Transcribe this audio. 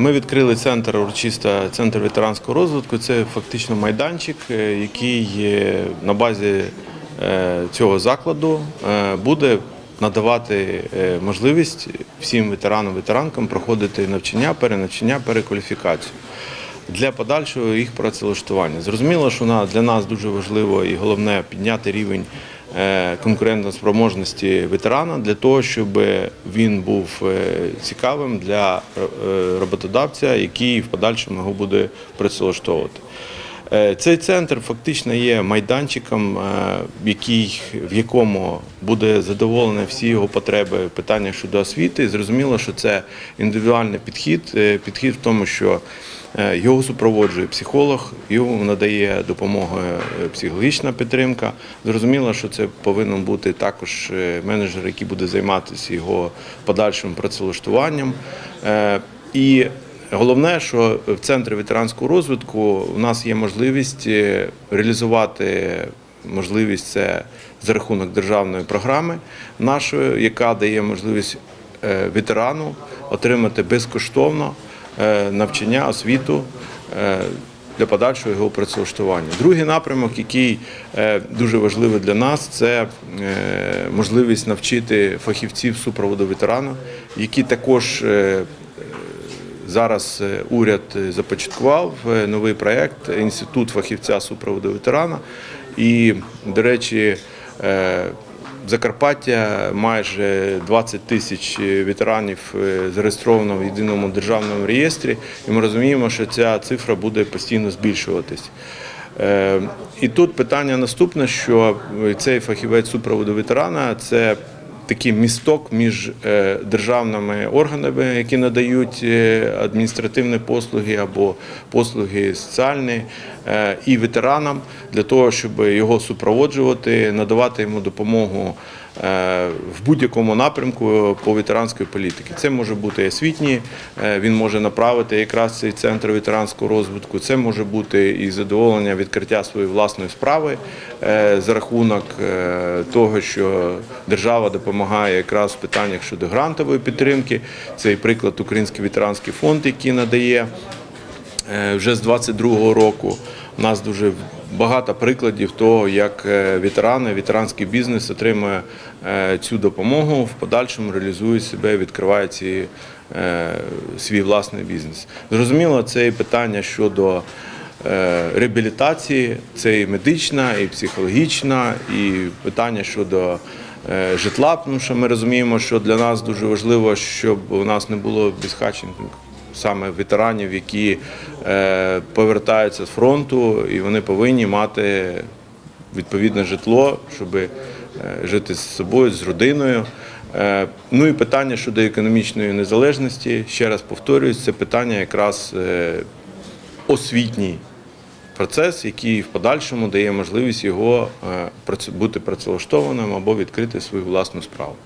Ми відкрили центр урочисто центр ветеранського розвитку. Це фактично майданчик, е, який на базі е, цього закладу е, буде надавати можливість всім ветеранам ветеранкам проходити навчання, перенавчання, перекваліфікацію. Для подальшого їх працевлаштування. Зрозуміло, що для нас дуже важливо і головне підняти рівень конкурентоспроможності ветерана для того, щоб він був е, цікавим для е, роботодавця, який в подальшому його буде працевлаштовувати. Е, Цей центр фактично є майданчиком, е, який, в якому буде задоволені всі його потреби питання щодо освіти. Зрозуміло, що це індивідуальний підхід, е, підхід в тому, що його супроводжує психолог, йому надає допомогу е, психологічна підтримка. Зрозуміло, що це повинен бути також менеджер, який буде займатися його подальшим працевлаштуванням. І Головне, що в центрі ветеранського розвитку у нас є можливість е, реалізувати можливість це за рахунок державної програми нашої, яка дає можливість е, ветерану отримати безкоштовно е, навчання, освіту. Для подальшого його працевлаштування. Другий напрямок, який дуже важливий для нас, це можливість навчити фахівців супроводу ветерана, які також Зараз е, уряд е, започаткував е, новий проєкт Інститут фахівця супроводу ветерана. І, до речі, Закарпаття майже 20 тисяч ветеранів зареєстровано в єдиному державному реєстрі, і ми розуміємо, що ця цифра буде постійно збільшуватись. І тут питання наступне: що цей фахівець супроводу ветерана це такий місток між е, державними органами, які надають е, адміністративні послуги або послуги соціальні, е, і ветеранам для того, щоб його супроводжувати, надавати йому допомогу е, в будь-якому напрямку по ветеранської політики. Це може бути освітній, е, він може направити якраз цей центр ветеранського розвитку. Це може бути і задоволення відкриття своєї власної справи е, за рахунок того, що держава допомагає якраз в питаннях щодо грантової підтримки. Це і приклад Український ветеранський фонд, який надає вже з 22-го року. У нас дуже багато прикладів того, як е, ветерани, ветеранський бізнес отримує е, цю допомогу, в подальшому реалізує себе, відкриває ці, е, свій власний бізнес. Зрозуміло, це і питання щодо реабілітації, це і медична, і психологічна, і питання щодо житла, тому що ми розуміємо, що для нас дуже важливо, щоб у нас не було безхатченків саме ветеранів, які е, повертаються з фронту, і вони повинні мати відповідне житло, щоб е, жити з собою, з родиною. Е, Ну і питання щодо економічної незалежності. Ще раз повторююсь, це питання якраз освітній процес, який в подальшому дає можливість його бути працевлаштованим або відкрити свою власну справу.